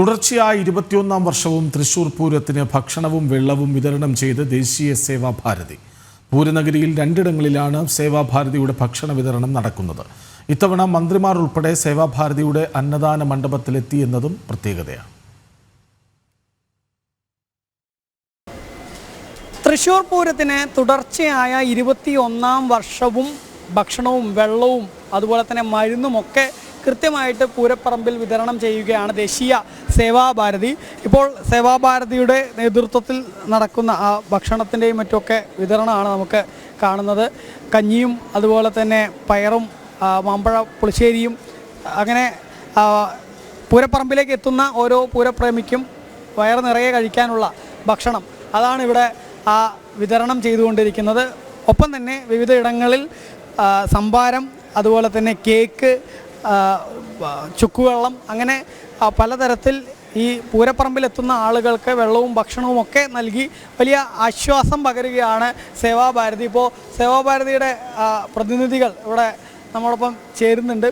തുടർച്ചയായ ഇരുപത്തിയൊന്നാം വർഷവും തൃശൂർ പൂരത്തിന് ഭക്ഷണവും വെള്ളവും വിതരണം ചെയ്ത് ദേശീയ സേവാഭാരതി പൂരനഗരിയിൽ രണ്ടിടങ്ങളിലാണ് സേവാഭാരതിയുടെ ഭക്ഷണ വിതരണം നടക്കുന്നത്. ഇത്തവണ മന്ത്രിമാർ ഉൾപ്പെടെ സേവാഭാരതിയുടെ അന്നദാന മണ്ഡപത്തിലെത്തി എന്നതും പ്രത്യേകതയാണ്. തൃശൂർ പൂരത്തിന് തുടർച്ചയായ ഇരുപത്തി ഒന്നാം വർഷവും ഭക്ഷണവും വെള്ളവും അതുപോലെ തന്നെ മരുന്നുമൊക്കെ കൃത്യമായിട്ട് പൂരപ്പറമ്പിൽ വിതരണം ചെയ്യുകയാണ് ദേശീയ സേവാഭാരതി. ഇപ്പോൾ സേവാഭാരതിയുടെ നേതൃത്വത്തിൽ നടക്കുന്ന ആ ഭക്ഷണത്തിന്റെയും മറ്റുമൊക്കെ വിതരണമാണ് നമുക്ക് കാണുന്നത്. കഞ്ഞിയും അതുപോലെ തന്നെ പയറും മാമ്പഴ പുളിശ്ശേരിയും അങ്ങനെ പൂരപ്പറമ്പിലേക്ക് എത്തുന്ന ഓരോ പൂരപ്രേമിക്കും വയറ് നിറയെ കഴിക്കാനുള്ള ഭക്ഷണം അതാണ് ഇവിടെ ആ വിതരണം ചെയ്തുകൊണ്ടിരിക്കുന്നത്. ഒപ്പം തന്നെ വിവിധ ഇടങ്ങളിൽ സംഭാരം അതുപോലെ തന്നെ കേക്ക് ചുക്കുവെള്ളം അങ്ങനെ പലതരത്തിൽ ഈ പൂരപ്പറമ്പിലെത്തുന്ന ആളുകൾക്ക് വെള്ളവും ഭക്ഷണവും ഒക്കെ നൽകി വലിയ ആശ്വാസം പകരുകയാണ് സേവാഭാരതി. ഇപ്പോൾ സേവാഭാരതിയുടെ പ്രതിനിധികൾ ഇവിടെ നമ്മളൊപ്പം ചേരുന്നുണ്ട്.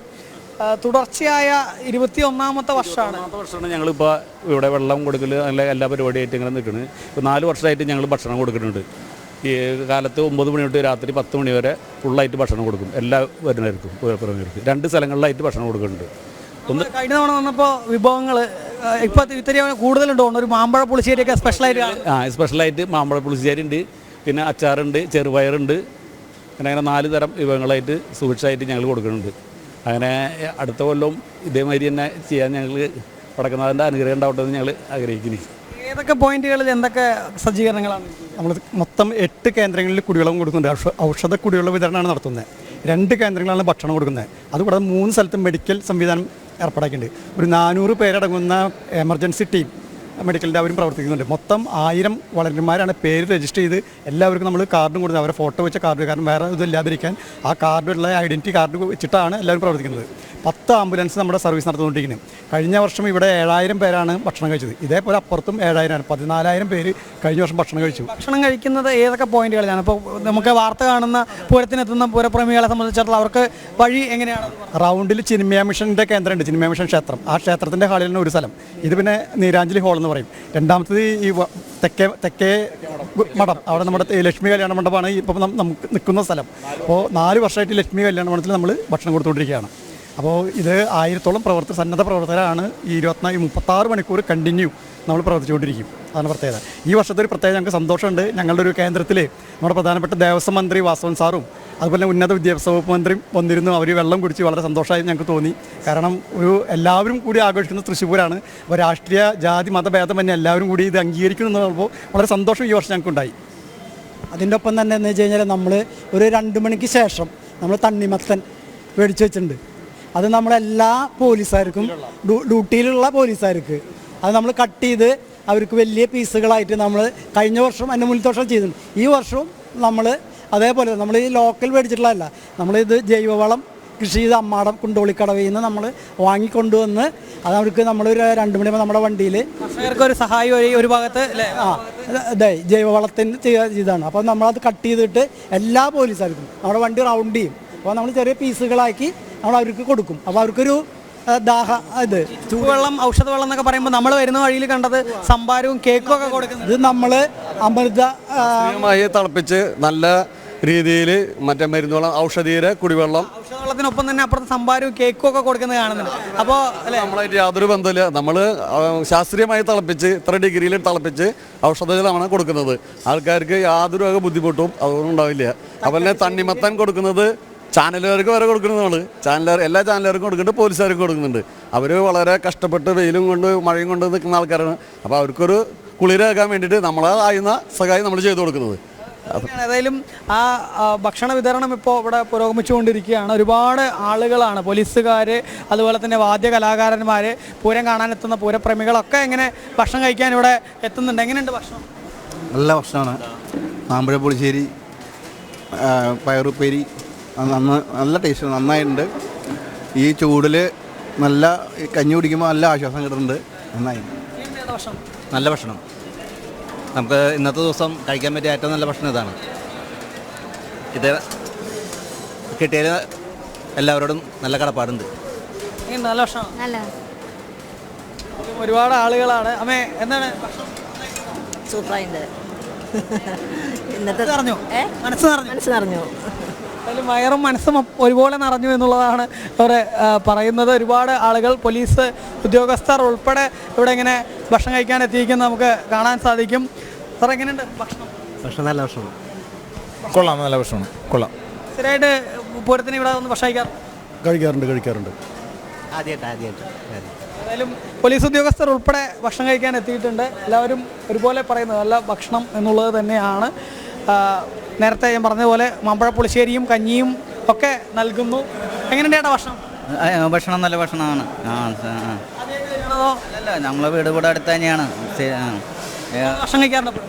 തുടർച്ചയായ ഇരുപത്തി ഒന്നാമത്തെ വർഷമാണ് വർഷമാണ് ഞങ്ങളിപ്പോൾ ഇവിടെ വെള്ളം കൊടുക്കൽ നല്ല എല്ലാ പരിപാടിയായിട്ട് ഇങ്ങനെ നിൽക്കുന്നത് ഇപ്പോൾ നാല് വർഷമായിട്ട് ഞങ്ങൾ ഭക്ഷണം കൊടുക്കുന്നുണ്ട്. ഈ കാലത്ത് ഒമ്പത് മണി തൊട്ട് രാത്രി പത്ത് മണി വരെ ഫുള്ളായിട്ട് ഭക്ഷണം കൊടുക്കും. എല്ലാ വരുന്നവർക്കും പൂരപ്പുറങ്ങൾക്ക് രണ്ട് സ്ഥലങ്ങളിലായിട്ട് ഭക്ഷണം കൊടുക്കുന്നുണ്ട്. ഒന്ന് കഴിഞ്ഞ തവണ വന്നപ്പോൾ വിഭവങ്ങൾ ഇപ്പോൾ ഇത്തിരി കൂടുതലുണ്ടോ ഒരു മാമ്പഴ പുളിശ്ശേരിയൊക്കെ സ്പെഷ്യലായിട്ട്. ആ സ്പെഷ്യലായിട്ട് മാമ്പഴ പുളിശ്ശേരി ഉണ്ട്. പിന്നെ അച്ചാറുണ്ട് ചെറുപയറുണ്ട്. അങ്ങനെ അങ്ങനെ നാല് തരം വിഭവങ്ങളായിട്ട് സുഭിക്ഷമായിട്ട് ഞങ്ങൾ കൊടുക്കുന്നുണ്ട്. അങ്ങനെ അടുത്ത കൊല്ലം ഇതേമാതിരി തന്നെ ചെയ്യാൻ ഞങ്ങൾ വടക്കുന്നാഥന്റെ അനുഗ്രഹം ഉണ്ടാവട്ടെ എന്ന് ഞങ്ങൾ ആഗ്രഹിക്കുന്നു. ഏതൊക്കെ പോയിന്റുകളിൽ എന്തൊക്കെ സജ്ജീകരണങ്ങളാണ്? നമ്മൾ മൊത്തം എട്ട് കേന്ദ്രങ്ങളിൽ കുടിവെള്ളം കൊടുക്കുന്നുണ്ട്. ഔഷ- ഔഷധ കുടിവെള്ള വിതരണമാണ് നടത്തുന്നത്. രണ്ട് കേന്ദ്രങ്ങളാണ് ഭക്ഷണം കൊടുക്കുന്നത്. അതുകൂടാതെ മൂന്ന് സ്ഥലത്തും മെഡിക്കൽ സംവിധാനം ഏർപ്പാടാക്കിയിട്ടുണ്ട്. ഒരു നാനൂറ് പേരടങ്ങുന്ന എമർജൻസി ടീം മെഡിക്കലിന്റെ അവരും പ്രവർത്തിക്കുന്നുണ്ട്. മൊത്തം ആയിരം വളണ്ടർമാരാണ് പേര് രജിസ്റ്റർ ചെയ്ത് എല്ലാവർക്കും നമ്മൾ കാർഡും കൊടുത്ത് അവരെ ഫോട്ടോ വെച്ച കാർഡ് കാരണം വേറെ ഇതില്ലാതിരിക്കാൻ ആ കാർഡുള്ള ഐഡന്റി കാർഡ് വെച്ചിട്ടാണ് എല്ലാവരും പ്രവർത്തിക്കുന്നത്. പത്ത് ആംബുലൻസ് നമ്മുടെ സർവീസ് നടത്തുകൊണ്ടിരിക്കുന്നത് കഴിഞ്ഞ വർഷം ഇവിടെ ഏഴായിരം പേരാണ് ഭക്ഷണം കഴിച്ചത്. ഇതേപോലെ അപ്പുറത്തും ഏഴായിരമാണ്. പതിനാലായിരം പേര് കഴിഞ്ഞ വർഷം ഭക്ഷണം കഴിച്ചു. ഭക്ഷണം കഴിക്കുന്നത് ഏതൊക്കെ പോയിന്റുകളിലാണ്? ഇപ്പോൾ നമുക്ക് വാർത്ത കാണുന്ന പൂരത്തിനെത്തുന്ന പൂരപ്രേമികളെ സംബന്ധിച്ചിടത്തോളം അവർക്ക് വഴി എങ്ങനെയാണ് റൗണ്ടിൽ ചിനിമയ മിഷന്റെ കേന്ദ്രമുണ്ട്. ചിനിമയ മിഷൻ ക്ഷേത്രം. ആ ക്ഷേത്രത്തിന്റെ ഹാളിൽ തന്നെ ഒരു സ്ഥലം. ഇത് പിന്നെ നീരാഞ്ജലി ഹാൾ എന്ന് പറയും. രണ്ടാമത്തത് ഈ തെക്കേ തെക്കേ മഠം. അവിടെ നമ്മുടെ ലക്ഷ്മി കല്യാണ മണ്ഡപമാണ് ഇപ്പം നമുക്ക് നിൽക്കുന്ന സ്ഥലം. അപ്പോൾ നാല് വർഷമായിട്ട് ലക്ഷ്മി കല്യാണ മണ്ഡലത്തിൽ നമ്മൾ ഭക്ഷണം കൊടുത്തുകൊണ്ടിരിക്കുകയാണ്. അപ്പോൾ ഇത് ആയിരത്തോളം പ്രവർത്തക സന്നദ്ധ പ്രവർത്തകരാണ് ഈ ഇരുപത്തിനാല് മുപ്പത്താറ് മണിക്കൂർ കണ്ടിന്യൂ നമ്മൾ പ്രവർത്തിച്ചുകൊണ്ടിരിക്കും. അതാണ് പ്രത്യേകത. ഈ വർഷത്തെ ഒരു ഞങ്ങൾക്ക് സന്തോഷമുണ്ട്. ഞങ്ങളുടെ ഒരു കേന്ദ്രത്തിൽ നമ്മുടെ പ്രധാനപ്പെട്ട ദേവസ്വം മന്ത്രി വാസവൻ സാറും അതുപോലെ ഉന്നത വിദ്യാഭ്യാസ വകുപ്പ് മന്ത്രിയും വന്നിരുന്നു. അവർ വെള്ളം കുടിച്ച് വളരെ സന്തോഷമായി ഞങ്ങൾക്ക് തോന്നി. കാരണം ഒരു എല്ലാവരും കൂടി ആഘോഷിക്കുന്ന തൃശ്ശൂരാണ്. അപ്പോൾ രാഷ്ട്രീയ ജാതി മതഭേദം തന്നെ എല്ലാവരും കൂടി ഇത് അംഗീകരിക്കുന്നു എന്ന് പറയുമ്പോൾ വളരെ സന്തോഷം ഈ വർഷം ഞങ്ങൾക്കുണ്ടായി. അതിന്റെ ഒപ്പം തന്നെ എന്ന് വെച്ച് കഴിഞ്ഞാൽ നമ്മൾ ഒരു രണ്ട് മണിക്ക് ശേഷം നമ്മൾ തണ്ണിമത്തൻ മേടിച്ച് വെച്ചിട്ടുണ്ട്. അത് നമ്മളെല്ലാ പോലീസുകാർക്കും ഡ്യൂ- ഡ്യൂട്ടിയിലുള്ള പോലീസുകാർക്ക് അത് നമ്മൾ കട്ട് ചെയ്ത് അവർക്ക് വലിയ പീസുകളായിട്ട് നമ്മൾ കഴിഞ്ഞ വർഷം അതിന്റെ മുന്നത്തെ ചെയ്തിട്ടുണ്ട്. ഈ വർഷവും നമ്മൾ അതേപോലെ നമ്മൾ ഈ ലോക്കൽ മേടിച്ചിട്ടുള്ളതല്ല. നമ്മളിത് ജൈവവളം കൃഷി ചെയ്ത് അമ്മാടം കുണ്ടോളിക്കടവിൽ നിന്ന് നമ്മൾ വാങ്ങിക്കൊണ്ടുവന്ന് അത് അവർക്ക് നമ്മളൊരു രണ്ട് മണിയാകുമ്പോൾ നമ്മുടെ വണ്ടിയിൽ കർഷകർക്ക് ഒരു സഹായം ഒരു- ഒരു ഭാഗത്ത് ആ അതെ ജൈവവളത്തിന് ഇതാണ്. ചെയ്താണ് അപ്പോൾ നമ്മളത് കട്ട് ചെയ്തിട്ട് എല്ലാ പോലീസുകാർക്കും നമ്മുടെ വണ്ടി റൗണ്ട് ചെയ്യും. അപ്പോൾ നമ്മൾ ചെറിയ പീസുകളാക്കി നമ്മൾ അവർക്ക് കൊടുക്കും. അപ്പോൾ അവർക്കൊരു ദാഹ ഇത് ചൂടുവെള്ളം ഔഷധ വെള്ളം എന്നൊക്കെ പറയുമ്പോൾ നമ്മൾ വരുന്ന വഴിയിൽ കണ്ടത് സംഭാരവും കേക്കും ഒക്കെ കൊടുക്കുന്നത്. ഇത് നമ്മൾ അമൃത തിളപ്പിച്ച് നല്ല രീതിയിൽ മറ്റേ മരുന്നുകളും ഔഷധീര കുടിവെള്ളം. ഔഷധ വെള്ളത്തിനൊപ്പം തന്നെ അപ്പുറത്ത് സംഭാരവും കേക്കും ഒക്കെ കൊടുക്കുന്നത് കാണുന്നുണ്ട്. അപ്പോൾ അല്ലേ? നമ്മളായിട്ട് യാതൊരു ബന്ധമില്ല നമ്മൾ ശാസ്ത്രീയമായി തിളപ്പിച്ച് ഇത്ര ഡിഗ്രിയിൽ തിളപ്പിച്ച് ഔഷധങ്ങളാണ് കൊടുക്കുന്നത്. ആൾക്കാർക്ക് യാതൊരു വക ബുദ്ധിമുട്ടും അതൊന്നും ഉണ്ടാവില്ല. അതുപോലെ തന്നെ തണ്ണിമത്തൻ കൊടുക്കുന്നത് ചാനലുകാർക്ക് വരെ കൊടുക്കുന്നത് നമ്മൾ ചാനലുകാർ എല്ലാ ചാനലുകാർക്കും കൊടുക്കുന്നുണ്ട് പോലീസുകാർക്കും കൊടുക്കുന്നുണ്ട്. അവർ വളരെ കഷ്ടപ്പെട്ട് വെയിലും കൊണ്ട് മഴയും കൊണ്ട് നിൽക്കുന്ന ആൾക്കാരാണ്. അപ്പോൾ അവർക്കൊരു കുളിരാക്കാൻ വേണ്ടിയിട്ട് നമ്മളെ ആയുന്ന സഹായം നമ്മൾ ചെയ്തു കൊടുക്കുന്നത്. ഏതായാലും ആ ഭക്ഷണ വിതരണം ഇപ്പോൾ ഇവിടെ പുരോഗമിച്ചുകൊണ്ടിരിക്കുകയാണ്. ഒരുപാട് ആളുകളാണ് പോലീസുകാർ അതുപോലെ തന്നെ വാദ്യ കലാകാരന്മാർ പൂരം കാണാനെത്തുന്ന പൂരപ്രേമികളൊക്കെ എങ്ങനെ ഭക്ഷണം കഴിക്കാൻ ഇവിടെ എത്തുന്നുണ്ട്. എങ്ങനെയുണ്ട് ഭക്ഷണം? നല്ല ഭക്ഷണമാണ്. മാമ്പഴ പുളിശ്ശേരി പയറുപ്പേരി നല്ല ടേസ്റ്റ് നന്നായിട്ടുണ്ട്. ഈ ചൂടിൽ നല്ല കഞ്ഞി കുടിക്കുമ്പോൾ നല്ല ആശ്വാസം കിട്ടുന്നുണ്ട്. നന്നായി. നല്ല ഭക്ഷണം. നമുക്ക് ഇന്നത്തെ ദിവസം കഴിക്കാൻ പറ്റിയ ഏറ്റവും നല്ല ഭക്ഷണം ഇതാണ്. ഇത് കിട്ടിയത് എല്ലാവരോടും നല്ല കടപ്പാടുണ്ട്. എങ്ങനെയുണ്ട് നല്ല ഭക്ഷണം. നല്ല ഒരുപാട് ആളുകളാണ്. അമ്മേ എന്താണ് ഭക്ഷണം? ഇന്നത്തെ മനസ്സ് നിറഞ്ഞോ? മനസ്സ് നിറഞ്ഞോ? മനസ്സ് നിറഞ്ഞു. അതിൽ വയറും മനസ്സും ഒരുപോലെ നിറഞ്ഞു എന്നുള്ളതാണ് അവർ പറയുന്നത്. ഒരുപാട് ആളുകൾ പോലീസ് ഉദ്യോഗസ്ഥർ ഉൾപ്പെടെ ഇവിടെ ഇങ്ങനെ ഭക്ഷണം കഴിക്കാൻ എത്തിയിരിക്കുന്നത് നമുക്ക് കാണാൻ സാധിക്കും. സാർ എങ്ങനെയുണ്ട് ഭക്ഷണം? ഭക്ഷണം നല്ല ഭക്ഷണം. കൊള്ളാം നല്ല ഭക്ഷണം. കൊള്ളാം. സ്ഥിരമായിട്ട് പൂരത്തിന് ഇവിടെ ഒന്ന് ഭക്ഷണം കഴിക്കാറ്? കഴിക്കാറുണ്ട് കഴിക്കാറുണ്ട്. ആദ്യമായിട്ട് ആദ്യമായിട്ട് ഏതായാലും പോലീസ് ഉദ്യോഗസ്ഥർ ഉൾപ്പെടെ ഭക്ഷണം കഴിക്കാൻ എത്തിയിട്ടുണ്ട്. എല്ലാവരും ഒരുപോലെ പറയുന്നത് നല്ല ഭക്ഷണം എന്നുള്ളത് തന്നെയാണ്. നേരത്തെ ഞാൻ പറഞ്ഞതുപോലെ മാമ്പഴ പുളിശ്ശേരിയും കഞ്ഞിയും ഒക്കെ നൽകുന്നു. എങ്ങനെയുണ്ട് ചേട്ടാ ഭക്ഷണം? ഭക്ഷണം നല്ല ഭക്ഷണമാണ്. ആ. അല്ല നമ്മളെ വീട് കൂടെ അടുത്ത് തന്നെയാണ്. ഭക്ഷണം കഴിക്കാറുണ്ട്?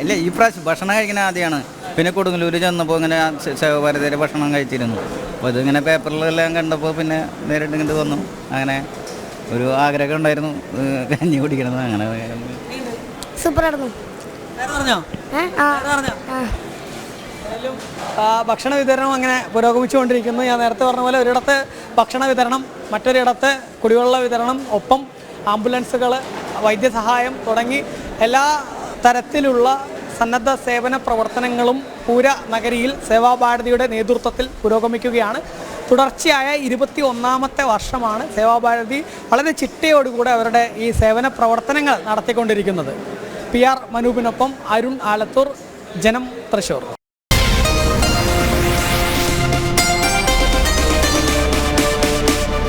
ഇല്ല ഈ പ്രാവശ്യം ഭക്ഷണം കഴിക്കുന്ന ആദ്യമാണ് പിന്നെ കൊടുങ്ങല്ലൂർ ചെന്നപ്പോൾ ഇങ്ങനെ ശിവഭാരതിയുടെ ഭക്ഷണം കഴിച്ചിരുന്നു. അപ്പോൾ ഇതിങ്ങനെ പേപ്പറിലെല്ലാം കണ്ടപ്പോൾ പിന്നെ നേരിട്ട് ഇങ്ങോട്ട് വന്നു. അങ്ങനെ ഒരു ആഗ്രഹം ഉണ്ടായിരുന്നു. കഞ്ഞി കുടിക്കണത് അങ്ങനെ. സൂപ്പറായിരുന്നു. നേരെ പറഞ്ഞോ? ആ. നേരെ പറഞ്ഞോ? ഏതായാലും, ഭക്ഷണ വിതരണം അങ്ങനെ പുരോഗമിച്ചുകൊണ്ടിരിക്കുന്നു. ഞാൻ നേരത്തെ പറഞ്ഞ പോലെ ഒരിടത്ത് ഭക്ഷണ വിതരണം മറ്റൊരിടത്ത് കുടിവെള്ള വിതരണം ഒപ്പം ആംബുലൻസുകൾ വൈദ്യസഹായം തുടങ്ങി എല്ലാ തരത്തിലുള്ള സന്നദ്ധ സേവന പ്രവർത്തനങ്ങളും പൂര നഗരിയിൽ സേവാഭാരതിയുടെ നേതൃത്വത്തിൽ പുരോഗമിക്കുകയാണ്. തുടർച്ചയായ ഇരുപത്തി ഒന്നാമത്തെ വർഷമാണ് സേവാഭാരതി വളരെ ചിട്ടയോടുകൂടെ അവരുടെ ഈ സേവന പ്രവർത്തനങ്ങൾ നടത്തിക്കൊണ്ടിരിക്കുന്നത്. പി ആർ മനൂപിനൊപ്പം അരുൺ ആലത്തൂർ ജനം തൃശ്ശൂർ